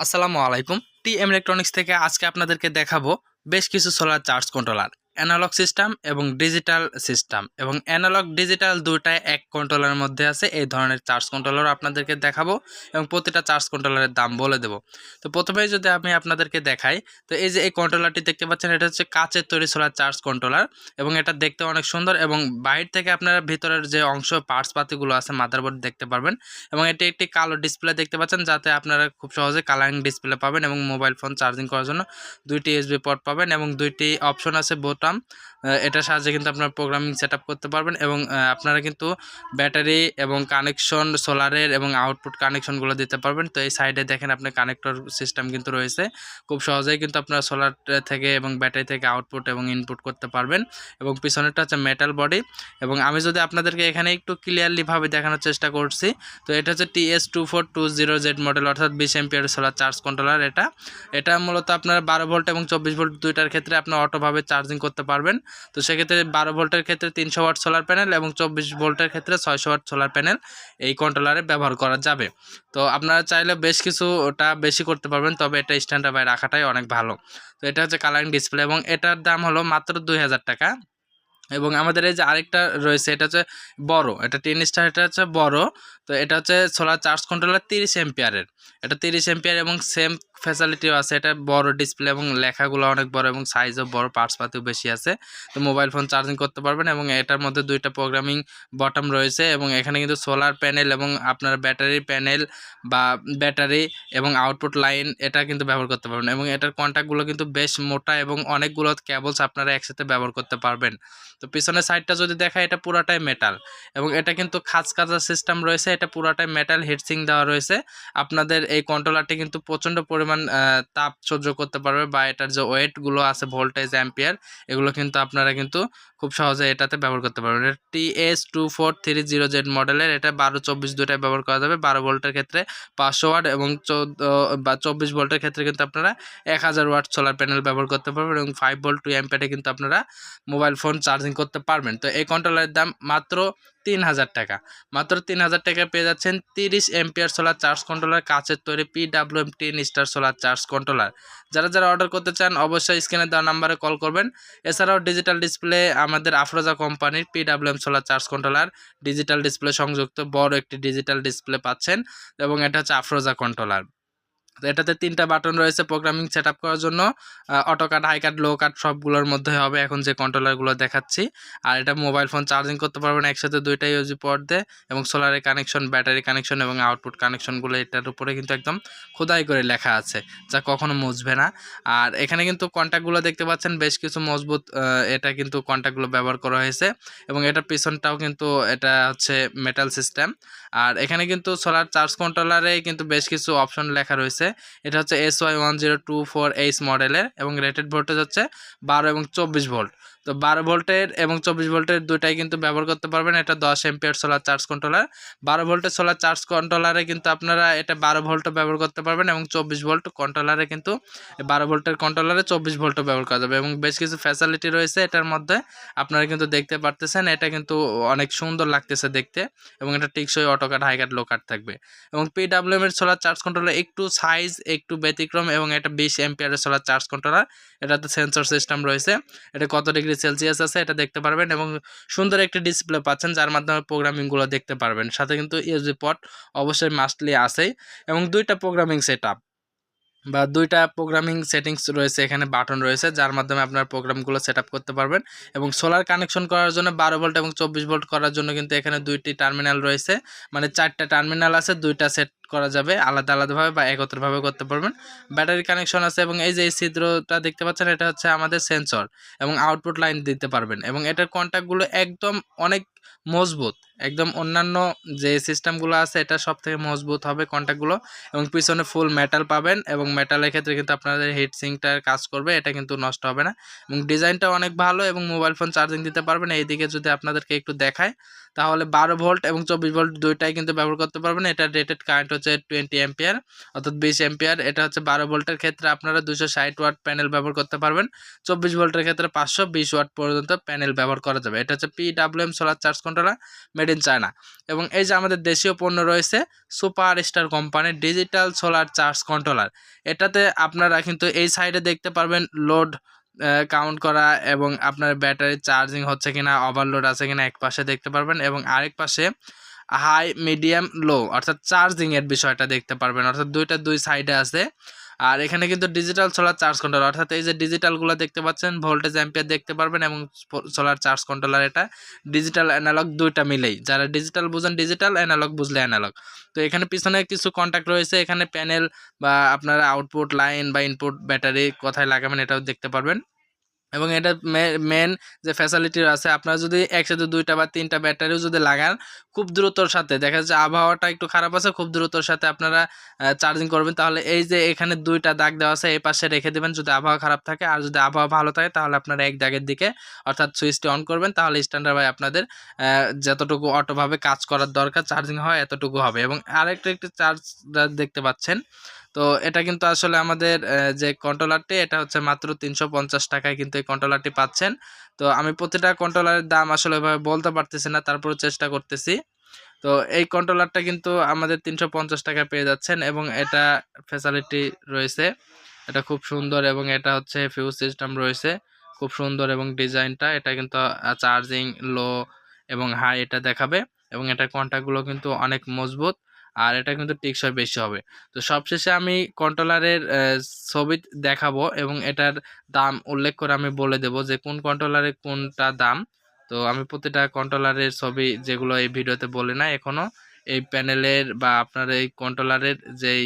আসসালামু আলাইকুম। T M electronics থেকে আজকে আপনাদেরকে দেখাবো বেশ কিছু solar charge controller analog system এবং ডিজিটাল সিস্টেম। এবং অ্যানালগ, ডিজিটাল দুটাই এক কন্ট্রোলারের মধ্যে আছে। এই ধরনের চার্জ কন্ট্রোলার আপনাদেরকে দেখাবো এবং প্রতিটা চার্জ কন্ট্রোলারের দাম বলে দেবো। তো প্রথমে যদি আমি আপনাদেরকে দেখাই, তো এই যে এই কন্ট্রোলারটি দেখতে পাচ্ছেন, এটা হচ্ছে কাচের তৈরি সোলার চার্জ কন্ট্রোলার এবং এটা দেখতে অনেক সুন্দর এবং বাইরে থেকে আপনারা ভিতরের যে অংশ পার্টস পাতিগুলো আছে মাদারবোর্ড দেখতে পারবেন এবং এটি একটি কালো ডিসপ্লে দেখতে পাচ্ছেন, যাতে আপনারা খুব সহজে কালারিং ডিসপ্লে পাবেন এবং মোবাইল ফোন চার্জিং করার জন্য দুইটি এসবি পোর্ট পাবেন এবং দুইটি অপশন আছে বোতাম এটার সাহায্যে কিন্তু আপনার প্রোগ্রামিং সেট করতে পারবেন এবং আপনারা কিন্তু ব্যাটারি এবং কানেকশন সোলারের এবং আউটপুট কানেকশনগুলো দিতে পারবেন। তো এই সাইডে দেখেন আপনার কানেক্টর সিস্টেম কিন্তু রয়েছে। খুব সহজেই কিন্তু আপনারা সোলার থেকে এবং ব্যাটারি থেকে আউটপুট এবং ইনপুট করতে পারবেন এবং পিছনেরটা হচ্ছে মেটাল বডি এবং আমি যদি আপনাদেরকে এখানে একটু ক্লিয়ারলিভাবে দেখানোর চেষ্টা করছি, তো এটা হচ্ছে TS two four two zero Z model অর্থাৎ বিশ এমপিয়ার সোলার চার্জ কন্ট্রোলার এটা। এটা মূলত আপনার বারো ভোল্ট এবং চব্বিশ ভোল্ট দুইটার ক্ষেত্রে আপনার অটোভাবে চার্জিং করতে পারবেন। তো সেক্ষেত্রে বারো ভোল্টের ক্ষেত্রে তিনশো ওয়াট সোলার প্যানেল এবং চব্বিশ ভোল্টের ক্ষেত্রে ছয়শো ওয়াট সোলার প্যানেল এই কন্ট্রোলারে ব্যবহার করা যাবে। তো আপনারা চাইলে বেশ কিছু ওটা বেশি করতে পারবেন, তবে এটা স্ট্যান্ডার্ড বাই রাখাটাই অনেক ভালো। তো এটা হচ্ছে কালারিং ডিসপ্লে এবং এটার দাম হলো মাত্র দুই হাজার টাকা। এবং আমাদের এই যে আরেকটা রয়েছে, এটা হচ্ছে বড়, এটা টেন স্টার এটা হচ্ছে বড়। তো এটা হচ্ছে সোলার চার্জ কন্ট্রোলার তিরিশ এম্পিয়ারের এটা তিরিশ এম্পিয়ার এবং সেম ফ্যাসিলিটিও আছে। এটা বড় ডিসপ্লে এবং লেখাগুলো অনেক বড় এবং সাইজও বড় পার্টস পাতিও বেশি আছে। তো মোবাইল ফোন চার্জিং করতে পারবেন এবং এটার মধ্যে দুইটা প্রোগ্রামিং বটম রয়েছে এবং এখানে কিন্তু সোলার প্যানেল এবং আপনার ব্যাটারি প্যানেল বা ব্যাটারি এবং আউটপুট লাইন এটা কিন্তু ব্যবহার করতে পারবেন এবং এটার কন্ট্যাক্টগুলো কিন্তু বেশ মোটা এবং অনেকগুলো ক্যাবলস আপনারা একসাথে ব্যবহার করতে পারবেন। তো পিছনের সাইডটা যদি দেখা এটা পুরাটাই মেটাল এবং এটা কিন্তু খাঁজ কাজা সিস্টেম রয়েছে। এটা পুরাটাই মেটাল হিটসিং দেওয়া রয়েছে। আপনাদের এই কন্ট্রোলারটি কিন্তু প্রচণ্ড পরিমাণ তাপ সহ্য করতে পারবে বা এটার যে ওয়েটগুলো আছে ভোল্টেজ অ্যাম্পিয়ার এগুলো কিন্তু আপনারা কিন্তু খুব সহজে এটাতে ব্যবহার করতে পারবেন। এটা T S two four three zero Z মডেলের এটা বারো চব্বিশ দুটাই ব্যবহার করা যাবে। বারো ভোল্টের ক্ষেত্রে পাঁচশো ওয়াট এবং চোদ্দ, বা চব্বিশ ভোল্টের ক্ষেত্রে কিন্তু আপনারা এক হাজার ওয়াট সোলার প্যানেল ব্যবহার করতে পারবেন এবং ফাইভ ভোল্ট টু অ্যাম্পিয়ারে কিন্তু আপনারা মোবাইল ফোন চার্জিং করতে পারবেন। তো এই কন্ট্রোলারের দাম মাত্র তিন হাজার টাকা। মাত্র তিন হাজার টাকা পেয়ে যাচ্ছেন তিরিশ এমপিআর সোলার চার্জ কন্ট্রোলার কাচের তৈরি P W M ten star solar charge controller. যারা যারা অর্ডার করতে চান অবশ্যই স্ক্রিনে দেওয়া নাম্বারে কল করবেন। এছাড়াও ডিজিটাল ডিসপ্লে আমাদের আফরোজা কোম্পানির P W M solar charge controller digital display সংযুক্ত বড় একটি ডিজিটাল ডিসপ্লে পাচ্ছেন এবং এটা হচ্ছে আফরোজা কন্ট্রোলার। এটাতে তিনটা বাটন রয়েছে প্রোগ্রামিং সেট করার জন্য। অটো কাট হাই কাট লো কাট সবগুলোর মধ্যে হবে। এখন যে কন্ট্রোলারগুলো দেখাচ্ছি। আর এটা মোবাইল ফোন চার্জিং করতে পারবেন একসাথে দুইটাই ইউজি পট দিয়ে এবং সোলারের কানেকশন ব্যাটারি কানেকশন এবং আউটপুট কানেকশনগুলো এটার উপরে কিন্তু একদম খোদাই করে লেখা আছে, যা কখনো মুছবে না। আর এখানে কিন্তু কন্ট্যাক্টগুলো দেখতে পাচ্ছেন, বেশ কিছু মজবুত এটা কিন্তু কন্ট্যাক্টগুলো ব্যবহার করা হয়েছে। এবং এটার পিছনটাও কিন্তু এটা হচ্ছে মেটাল সিস্টেম আর এখানে কিন্তু সোলার চার্জ কন্ট্রোলারে কিন্তু বেশ কিছু অপশন লেখা রয়েছে। এটা হচ্ছে S Y one zero two four H মডেলের এবং রেটেড ভোল্টেজ হচ্ছে বারো এবং চব্বিশ ভোল্ট তো বারো ভোল্টের এবং চব্বিশ ভোল্টের দুটাই কিন্তু ব্যবহার করতে পারবেন। এটা দশ এমপিয়ার সোলার চার্জ কন্ট্রোলার বারো ভোল্টের সোলার চার্জ কন্ট্রোলারে কিন্তু আপনারা এটা বারো ভোল্টও ব্যবহার করতে পারবেন এবং চব্বিশ ভোল্ট কন্ট্রোলারে কিন্তু বারো ভোল্টের কন্ট্রোলারে চব্বিশ ভোল্টও ব্যবহার করা যাবে এবং বেশ কিছু ফ্যাসিলিটি রয়েছে এটার মধ্যে। আপনারা কিন্তু দেখতে পারতেছেন, এটা কিন্তু অনেক সুন্দর লাগতেছে দেখতে এবং এটা টিকসই অটো কাট হাই কাট লো কাট থাকবে। এবং পিডাব্লিউএম এর সোলার চার্জ কন্ট্রোলার একটু সাইজ একটু ব্যতিক্রম এবং এটা বিশ এমপিয়ারের সোলার চার্জ কন্ট্রোলার এটাতে সেন্সর সিস্টেম রয়েছে। এটা কত ডিগ্রি সেলসিয়াস আছে, এটা দেখতে পারবেন এবং সুন্দর একটি ডিসপ্লে পাচ্ছেন, যার মাধ্যমে প্রোগ্রামিংগুলো দেখতে পারবেন। সাথে কিন্তু ইউজি পট অবশ্যই মাস্টলি আছেই এবং দুইটা প্রোগ্রামিং সেট বা দুইটা প্রোগ্রামিং সেটিংস রয়েছে, এখানে বাটন রয়েছে, যার মাধ্যমে আপনার প্রোগ্রামগুলো সেট করতে পারবেন এবং সোলার কানেকশন করার জন্য বারো ভোল্ট এবং চব্বিশ ভোল্ট করার জন্য কিন্তু এখানে দুইটি টার্মিনাল রয়েছে। মানে চারটা টার্মিনাল আছে, দুইটা সেট করা যাবে, আলাদা আলাদাভাবে বা একত্রভাবে করতে পারবেন। ব্যাটারি কানেকশন আছে এবং এই যে এই ছিদ্রটা দেখতে পাচ্ছেন, এটা হচ্ছে আমাদের সেন্সর এবং আউটপুট লাইন দিতে পারবেন এবং এটার কন্ট্যাক্টগুলো একদম অনেক মজবুত, একদম অন্যান্য যে সিস্টেমগুলো আছে, এটা সব থেকে মজবুত হবে কন্ট্যাক্টগুলো এবং পিছনে ফুল মেটাল পাবেন এবং মেটালের ক্ষেত্রে কিন্তু আপনাদের হিট সিঙ্কটার কাজ করবে, এটা কিন্তু নষ্ট হবে না এবং ডিজাইনটা অনেক ভালো এবং মোবাইল ফোন চার্জিং দিতে পারবেন। এইদিকে যদি আপনাদেরকে একটু দেখায়, তাহলে বারো ভোল্ট এবং চব্বিশ ভোল্ট দুইটাই কিন্তু ব্যবহার করতে পারবেন, এটা রেটেড কারেন্ট হচ্ছে টোয়েন্টি এম্পিয়ার অর্থাৎ বিশ এম্পিয়ার এটা হচ্ছে বারো ভোল্টের ক্ষেত্রে আপনারা দুশো ষাট ওয়াট প্যানেল ব্যবহার করতে পারবেন। চব্বিশ ভোল্টের ক্ষেত্রে পাঁচশো বিশ ওয়াট পর্যন্ত প্যানেল ব্যবহার করা যাবে। এটা হচ্ছে PWM solar charge controller made in China এবং এই যে আমাদের দেশীয় পণ্য রয়েছে সুপার স্টার কোম্পানির ডিজিটাল সোলার চার্জ কন্ট্রোলার এটাতে আপনারা কিন্তু এই সাইডে দেখতে পারবেন লোড কাউন্ট করা এবং আপনার ব্যাটারি চার্জিং হচ্ছে কিনা ওভারলোড আছে কিনা এক পাশে দেখতে পারবেন। এবং আরেক পাশে হাই, মিডিয়াম, লো, অর্থাৎ চার্জিং এর বিষয়টা দেখতে পারবেন। অর্থাৎ দুইটা দুই সাইডে আছে। আর এখানে কিন্তু ডিজিটাল সোলার চার্জ কন্ট্রোলার অর্থাৎ এই যে ডিজিটালগুলো দেখতে পাচ্ছেন ভোল্টেজ অ্যাম্পিয়ার দেখতে পারবেন এবং সোলার চার্জ কন্ট্রোলার এটা ডিজিটাল অ্যানালগ দুইটা মিলেই। যারা ডিজিটাল বুঝেন ডিজিটাল অ্যানালগ বুঝলে অ্যানালগ তো এখানে পিছনে কিছু কন্ট্যাক্ট রয়েছে। এখানে প্যানেল বা আপনারা আউটপুট লাইন বা ইনপুট ব্যাটারি কোথায় লাগাবেন এটাও দেখতে পারবেন। এবং এটা মেন যে ফ্যাসিলিটি আছে, আপনারা যদি একসাথে দুইটা বা তিনটা ব্যাটারিও যদি লাগান, খুব দ্রুতর সাথে। দেখা যাচ্ছে আবহাওয়াটা একটু খারাপ আছে, খুব দ্রুতর সাথে আপনারা চার্জিং করবেন। তাহলে এই যে এখানে দুইটা দাগ দেওয়া আছে, এই পাশে রেখে দেবেন। যদি আবহাওয়া খারাপ থাকে, আর যদি আবহাওয়া ভালো থাকে, তাহলে আপনারা এক দাগের দিকে, অর্থাৎ সুইচটি অন করবেন। তাহলে স্ট্যান্ডার্ড বাই আপনাদের যতটুকু অটোভাবে কাজ করার দরকার চার্জিং হয়, এতটুকু হবে। এবং আরেকটা একটি চার্জ দেখতে পাচ্ছেন তো এটা কিন্তু আসলে আমাদের যে কন্ট্রোলারটি এটা হচ্ছে মাত্র তিনশো পঞ্চাশ টাকায় কিন্তু এই কন্ট্রোলারটি পাচ্ছেন। তো আমি প্রতিটা কন্ট্রোলারের দাম আসলে ওইভাবে বলতে পারতেছি না তারপরে চেষ্টা করতেছি। তো এই কন্ট্রোলারটা কিন্তু আমাদের তিনশো টাকায় পেয়ে যাচ্ছেন এবং এটা ফ্যাসিলিটি রয়েছে। এটা খুব সুন্দর এবং এটা হচ্ছে ফিউজ সিস্টেম রয়েছে। খুব সুন্দর এবং ডিজাইনটা এটা কিন্তু চার্জিং লো এবং হাই এটা দেখাবে। এবং এটা কন্ট্যাক্টগুলো কিন্তু অনেক মজবুত। আর এটা কিন্তু টেকসই বেশি হবে। তো সবশেষে আমি কন্ট্রোলারের ছবি দেখাবো এবং এটার দাম উল্লেখ করে আমি বলে দেব যে কোন কন্ট্রোলারের কোনটা দাম। তো আমি প্রতিটা কন্ট্রোলারের ছবি যেগুলো এই ভিডিওতে বলি না এখনও এই প্যানেলের বা আপনার এই কন্ট্রোলারের যেই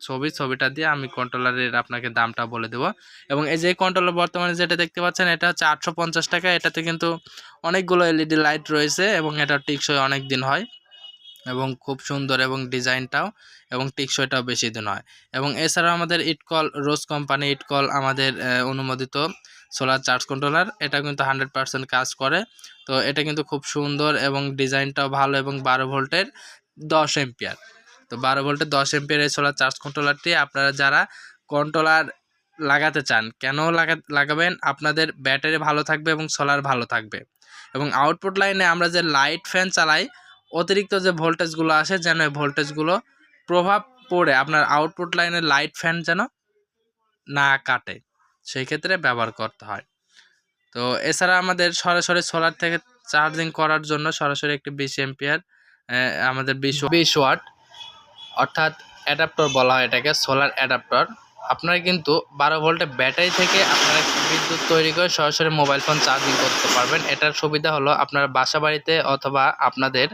ছবি, ছবিটা দিয়ে আমি কন্ট্রোলারের আপনাকে দামটা বলে দেবো। এবং এই যে কন্ট্রোলার বর্তমানে যেটা দেখতে পাচ্ছেন এটা হচ্ছে আটশো পঞ্চাশ টাকা। এটাতে কিন্তু অনেকগুলো এলইডি লাইট রয়েছে এবং এটা টিকসই অনেক দিন হয়। এবং খুব সুন্দর এবং ডিজাইনটাও এবং টিকসইটাও বেশি দিন হয়। এবং এছাড়াও আমাদের ইটকল, রোজ কোম্পানি ইটকল আমাদের অনুমোদিত সোলার চার্জ কন্ট্রোলার এটা কিন্তু হান্ড্রেড পারসেন্ট কাজ করে। তো এটা কিন্তু খুব সুন্দর এবং ডিজাইনটাও ভালো এবং বারো ভোল্টের দশ এম্পিয়ার তো বারো ভোল্টের দশ এম্পিয়ার এই সোলার চার্জ কন্ট্রোলারটি আপনারা যারা কন্ট্রোলার লাগাতে চান, কেন লাগা, লাগাবেন? আপনাদের ব্যাটারি ভালো থাকবে এবং সোলার ভালো থাকবে। এবং আউটপুট লাইনে আমরা যে লাইট ফ্যান চালাই অতিরিক্ত যে ভোল্টেজগুলো আসে যেন এই ভোল্টেজগুলো প্রভাব পড়ে, আপনার আউটপুট লাইনের লাইট ফ্যান যেন না কাটে। সেই ক্ষেত্রে ব্যবহার করতে হয়। তো এছাড়া আমাদের সরাসরি সোলার থেকে চার্জিং করার জন্য সরাসরি একটি বিশ এম্পিয়ার আমাদের বিশ বিশ ওয়াট অর্থাৎ অ্যাডাপ্টর বলা হয় এটাকে সোলার অ্যাডাপ্টর আপনারা কিন্তু বারো ভোল্টের ব্যাটারি থেকে আপনারা বিদ্যুৎ তৈরি করে সরাসরি মোবাইল ফোন চার্জিং করতে পারবেন। এটার সুবিধা হলো আপনার বাসা বাড়িতে অথবা আপনাদের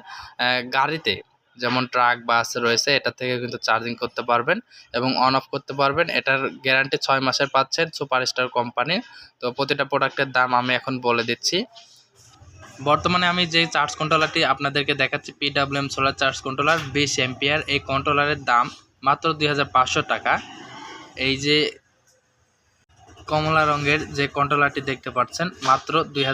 গাড়িতে যেমন ট্রাক বাস রয়েছে এটা থেকে কিন্তু চার্জিং করতে পারবেন এবং অন অফ করতে পারবেন। এটার গ্যারান্টি ছয় মাসের পাচ্ছেন সুপারস্টার কোম্পানির তো প্রতিটা প্রোডাক্টের দাম আমি এখন বলে দিচ্ছি। বর্তমানে আমি যে চার্জ কন্ট্রোলারটি আপনাদেরকে দেখাচ্ছি পিডাব্লিউএম সোলার চার্জ কন্ট্রোলার বিশ এম্পিয়ার এই কন্ট্রোলারের দাম মাত্র দুই হাজার পাঁচশো টাকা। এই যে কমলা রঙের যে কন্ট্রোলারটি দেখতে পাচ্ছেন, মাত্র দুই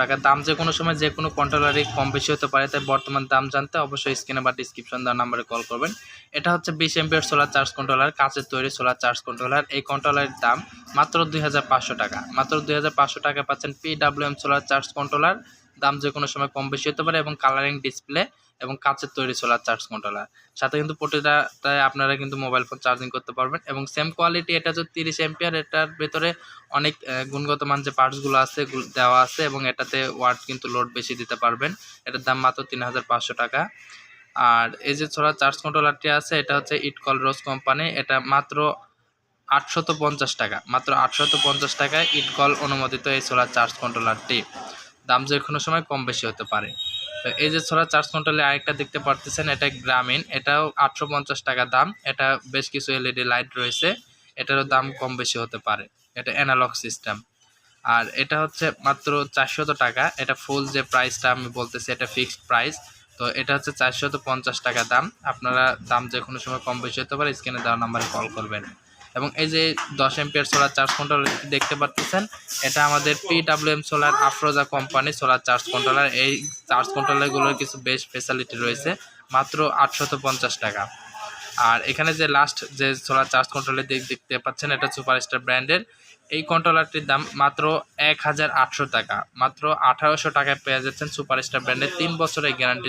টাকা। দাম যে কোনো সময় যে কোনো কন্ট্রোলারই কম বেশি হতে পারে, তাই বর্তমান দাম জানতে অবশ্যই স্ক্রিনে বা ডিসক্রিপশন দেওয়ার নাম্বারে কল করবেন। এটা হচ্ছে বিশ এমপিয়ার সোলার চার্জ কন্ট্রোলার কাঁচের তৈরি সোলার চার্জ কন্ট্রোলার এই কন্ট্রোলারের দাম মাত্র দুই হাজার পাঁচশো টাকা। মাত্র দুই হাজার পাঁচশো টাকা পাচ্ছেন পিডাব্লিউএম সোলার চার্জ কন্ট্রোলার দাম যে কোনো সময় কম বেশি হতে পারে এবং কালারিং ডিসপ্লে এবং কাচের তৈরি সোলার চার্জ কন্ট্রোলার সাথে কিন্তু প্রতিটাতে আপনারা কিন্তু মোবাইল ফোন চার্জিং করতে পারবেন এবং সেম কোয়ালিটি এটা হচ্ছে তিরিশ এম্পিয়ার এটার ভেতরে অনেক গুণগত মান যে পার্টসগুলো আছে দেওয়া আছে এবং এটাতে ওয়াট কিন্তু লোড বেশি দিতে পারবেন। এটার দাম মাত্র তিন হাজার পাঁচশো টাকা। আর এই যে সোলার চার্জ কন্ট্রোলারটি আছে, এটা হচ্ছে ইটকল রোজ কোম্পানি। এটা মাত্র আটশত পঞ্চাশ টাকা। মাত্র আটশত পঞ্চাশ টাকায় ইটকল অনুমোদিত এই সোলার চার্জ কন্ট্রোলারটি দাম যে কোনো সময় কম বেশি হতে পারে। তো এই যে সোলার চার্জ কন্ট্রোলে আরেকটা দেখতে পারতেছেন, এটা গ্রামীণ, এটাও আটশো পঞ্চাশ টাকা দাম, এটা বেশ কিছু এলইডি লাইট রয়েছে, এটারও দাম কম বেশি হতে পারে, এটা অ্যানালগ সিস্টেম আর এটা হচ্ছে মাত্র চারশত টাকা, এটা ফুল যে প্রাইসটা আমি বলতেছি, এটা ফিক্সড প্রাইস তো এটা হচ্ছে চারশত পঞ্চাশ টাকা দাম, আপনারা দাম যে কোনো সময় কম বেশি হতে পারে, স্ক্রিনে দেওয়ার নাম্বারে কল করবেন। এবং এই যে দশ এমপিয়ার সোলার চার্জ কন্ট্রোলার দেখতে পাচ্ছেন, এটা আমাদের PWM solar Afroza company solar charge controller এই চার্জ কন্ট্রোলারগুলোর কিছু বেশ ফেসিলিটি রয়েছে, মাত্র আটশত পঞ্চাশ টাকা। আর এখানে যে লাস্ট যে সোলার চার্জ কন্ট্রোলের দিক দেখতে পাচ্ছেন, এটা সুপারস্টার ব্র্যান্ডের এই কন্ট্রোলারটির দাম মাত্র এক হাজার আটশো টাকা, মাত্র আঠারোশো টাকায় পেয়ে যাচ্ছেন সুপারস্টার ব্র্যান্ডের তিন বছরের গ্যারান্টি